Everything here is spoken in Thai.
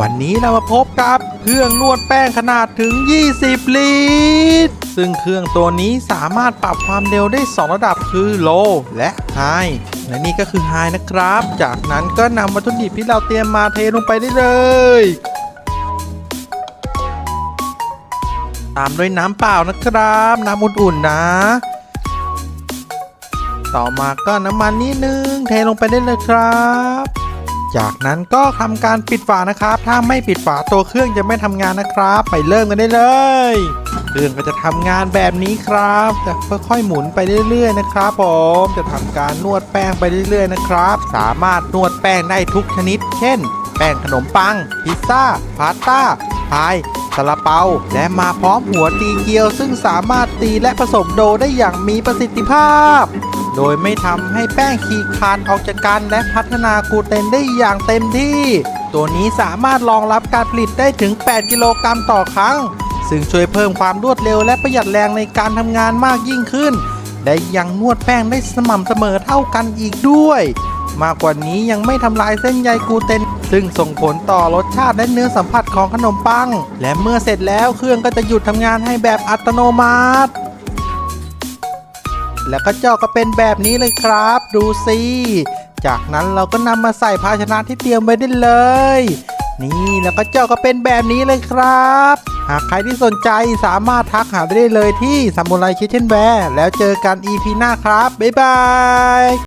วันนี้เรามาพบกับเครื่องนวดแป้งขนาดถึง 20 ลิตร ซึ่งเครื่องตัวนี้สามารถปรับความเร็วได้ 2 ระดับคือ low และ high และนี่ก็คือ high นะครับ จากนั้นก็นำวัตถุดิบที่เราเตรียมมาเทลงไปได้เลย ตามด้วยน้ำเปล่านะครับ น้ำอุ่นๆนะ ต่อมาก็น้ำมันนิดนึงเทลงไปได้เลยครับ จากนั้นก็ทำการปิดฝานะครับ ถ้าไม่ปิดฝาตัวเครื่องจะไม่ทำงานนะครับ ไปเริ่มกันได้เลย เครื่องก็จะทำงานแบบนี้ครับจะค่อยๆหมุนไปเรื่อยๆนะครับ ผมจะทำการนวดแป้งไปเรื่อยๆนะครับ สามารถนวดแป้งได้ทุกชนิด เช่น แป้งขนมปัง พิซซ่า พาสต้าพายซาลาเปา และมาพร้อมหัวตีเกลียว ซึ่งสามารถตีและผสมโดได้อย่างมีประสิทธิภาพ โดยไม่ทำให้แป้งขีดขาดออกจากกันและพัฒนากลูเตนได้อย่างเต็มที่ ตัวนี้สามารถรองรับการผลิตได้ถึง 8 กิโลกรัมต่อครั้ง ซึ่งช่วยเพิ่มความรวดเร็วและประหยัดแรงในการทำงานมากยิ่งขึ้น และยังนวดแป้งได้สม่ำเสมอเท่ากันอีกด้วย มากกว่านี้ยังไม่ทำลายเส้นใยกลูเตนซึ่งส่งผลต่อรสชาติและเนื้อสัมผัสของขนมปัง และเมื่อเสร็จแล้วเครื่องก็จะหยุดทำงานให้แบบอัตโนมัติ แล้วก็เจาะก็เป็นแบบนี้เลยครับ ดูสิ จากนั้นเราก็นำมาใส่ภาชนะที่เตรียมไว้ได้เลย นี่แล้วก็เจาะก็เป็นแบบนี้เลยครับ หากใครที่สนใจสามารถทักหาได้เลยที่สมุนไรคิทเช่นแวร์แล้วเจอกัน EP หน้าครับ บ๊ายบาย